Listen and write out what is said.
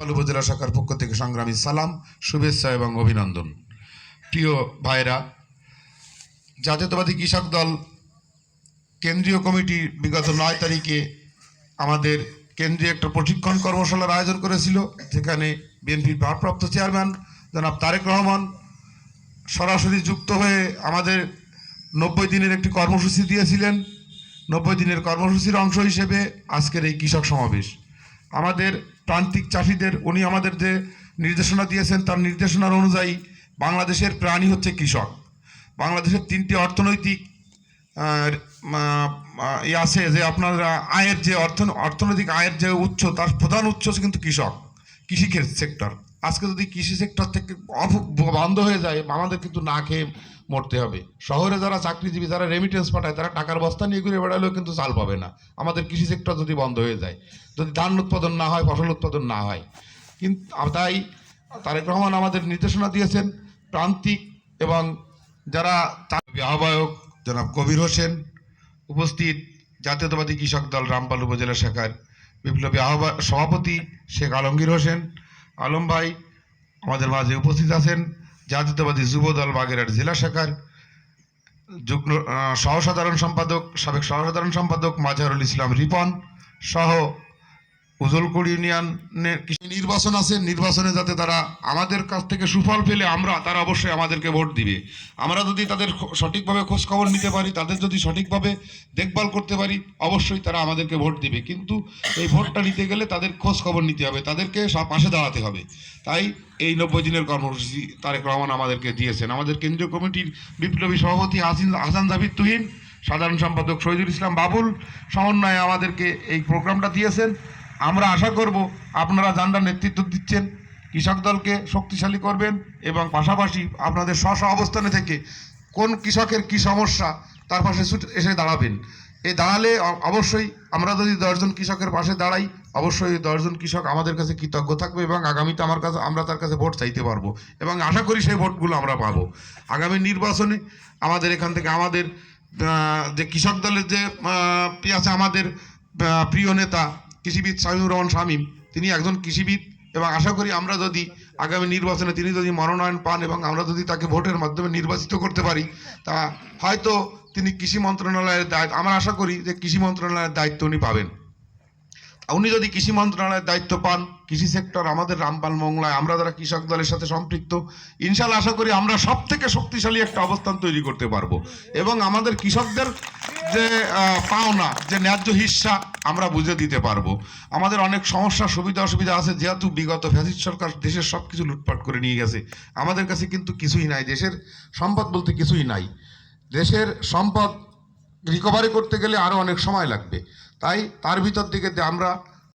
পাল উপজেলা শাখার পক্ষ থেকে সংগ্রামী সালাম, শুভেচ্ছা এবং অভিনন্দন। প্রিয় ভাইরা জাতীয়তাবাদী কৃষক দল কেন্দ্রীয় কমিটি বিগত নয় তারিখে আমাদের কেন্দ্রীয় একটা প্রশিক্ষণ কর্মশালার আয়োজন করেছিল, যেখানে বিএনপির ভারপ্রাপ্ত চেয়ারম্যান জনাব তারেক রহমান সরাসরি যুক্ত হয়ে আমাদের নব্বই দিনের একটি কর্মসূচি দিয়েছিলেন। নব্বই দিনের কর্মসূচির অংশ হিসেবে আজকের এই কৃষক সমাবেশ। আমাদের প্রান্তিক চাষিদের, উনি আমাদের যে নির্দেশনা দিয়েছেন, তার নির্দেশনার অনুযায়ী বাংলাদেশের প্রাণী হচ্ছে কৃষক। বাংলাদেশের তিনটি অর্থনৈতিক ই আছে যে আপনার আয়ের যে অর্থ অর্থনৈতিক আয়ের যে উৎস, তার প্রধান উৎস কিন্তু কৃষক, কৃষিক্ষেত্র, সেক্টর। আজকে যদি কৃষি সেক্টর থেকে অফ- বন্ধ হয়ে যায়, আমাদের কিন্তু না খেয়ে মরতে হবে। শহরে যারা চাকরিজীবী, যারা রেমিটেন্স পাঠায়, তারা টাকার বস্তা নিয়ে ঘুরে বেড়ালেও কিন্তু চাল পাবে না। আমাদের কৃষি সেক্টর যদি বন্ধ হয়ে যায়, যদি ধান উৎপাদন না হয়, ফসল উৎপাদন না হয়। কিন্তু তাই তারেক রহমান আমাদের নির্দেশনা দিয়েছেন, প্রান্তিক এবং যারা তার আহ্বায়ক জনাব কবির হোসেন, উপস্থিত জাতীয়তাবাদী কৃষক দল রামপাল উপজেলা শাখার বিপ্লবী আহ্বা, সভাপতি শেখ আলমগীর হোসেন আলম ভাই, আমাদের মাঝে উপস্থিত আছেন জাতীয়তাবাদী যুব দল বাগেরহাট জেলা শাখার যুগ্ম সহসাধারণ সম্পাদক, সাবেক সহসাধারণ সম্পাদক মাজারুল ইসলাম রিপন সহ উজলকুড় ইউনিয়নের কিছু নির্বাচন আছে, নির্বাচনে যাতে তারা আমাদের কাছ থেকে সুফল পেলে আমরা, তারা অবশ্যই আমাদেরকে ভোট দিবে। আমরা যদি তাদের সঠিকভাবে খোঁজখবর নিতে পারি, তাদের যদি সঠিকভাবে দেখভাল করতে পারি, অবশ্যই তারা আমাদেরকে ভোট দিবে। কিন্তু এই ভোটটা নিতে গেলে তাদের খোঁজখবর নিতে হবে, তাদেরকে সব পাশে দাঁড়াতে হবে। তাই এই নব্বই দিনের কর্মসূচি তারেক রহমান আমাদেরকে দিয়েছেন। আমাদের কেন্দ্রীয় কমিটির বিপ্লবী সভাপতি হাসিন, হাসান জাভিদ তুহিন, সাধারণ সম্পাদক শহীদুল ইসলাম বাবুল সমন্বয়ে আমাদেরকে এই প্রোগ্রামটা দিয়েছেন। আমরা আশা করব আপনারা যানরা নেতৃত্ব দিচ্ছেন। কৃষক দলকে শক্তিশালী করবেন এবং পাশাপাশি আপনাদের স্ব অবস্থানে থেকে কোন কৃষকের কি সমস্যা তার পাশে এসে দাঁড়াবেন। এই দাঁড়ালে অবশ্যই আমরা যদি দশজন কৃষকের পাশে দাঁড়াই অবশ্যই দশজন কৃষক আমাদের কাছে কৃতজ্ঞ থাকবে এবং আগামীতে আমার কাছে আমরা তার কাছে ভোট চাইতে পারব এবং আশা করি সেই ভোটগুলো আমরা পাবো। আগামী নির্বাচনে আমাদের এখান থেকে আমাদের যে কৃষক দলের যে আহ, আছে আমাদের প্রিয় নেতা কৃষিবিদ সামিউর রহমান শামীম, তিনি একজন কৃষিবিদ এবং আশা করি আমরা যদি আগামী নির্বাচনে তিনি যদি মনোনয়ন পান এবং আমরা যদি তাকে ভোটের মাধ্যমে নির্বাচিত করতে পারি, তা হয়তো তিনি কৃষি মন্ত্রণালয়ের দায়িত্ব আমরা আশা করি যে কৃষি মন্ত্রণালয়ের দায়িত্ব উনি পাবেন। উনি যদি কৃষি মন্ত্রণালয়ের দায়িত্ব পান, কৃষি সেক্টর আমাদের রামপাল মংলায়, আমরা যারা কৃষক দলের সাথে সম্পৃক্ত ইনশাল্লাহ আশা করি আমরা সব থেকে শক্তিশালী একটা অবস্থান তৈরি করতে পারব। এবং আমাদের কৃষকদের যে পাওনা, যে ন্যায্য হিস্সা আমরা বুঝে দিতে পারব। আমাদের অনেক সমস্যা, সুবিধা অসুবিধা আছে, যেহেতু বিগত ফ্যাসিস্ট সরকার দেশের সব কিছু লুটপাট করে নিয়ে গেছে। আমাদের কাছে কিন্তু কিছুই নাই। দেশের সম্পদ বলতে কিছুই নাই। দেশের সম্পদ রিকভারি করতে গেলে আরও অনেক সময় লাগবে। তাই তার ভিতর থেকে আমরা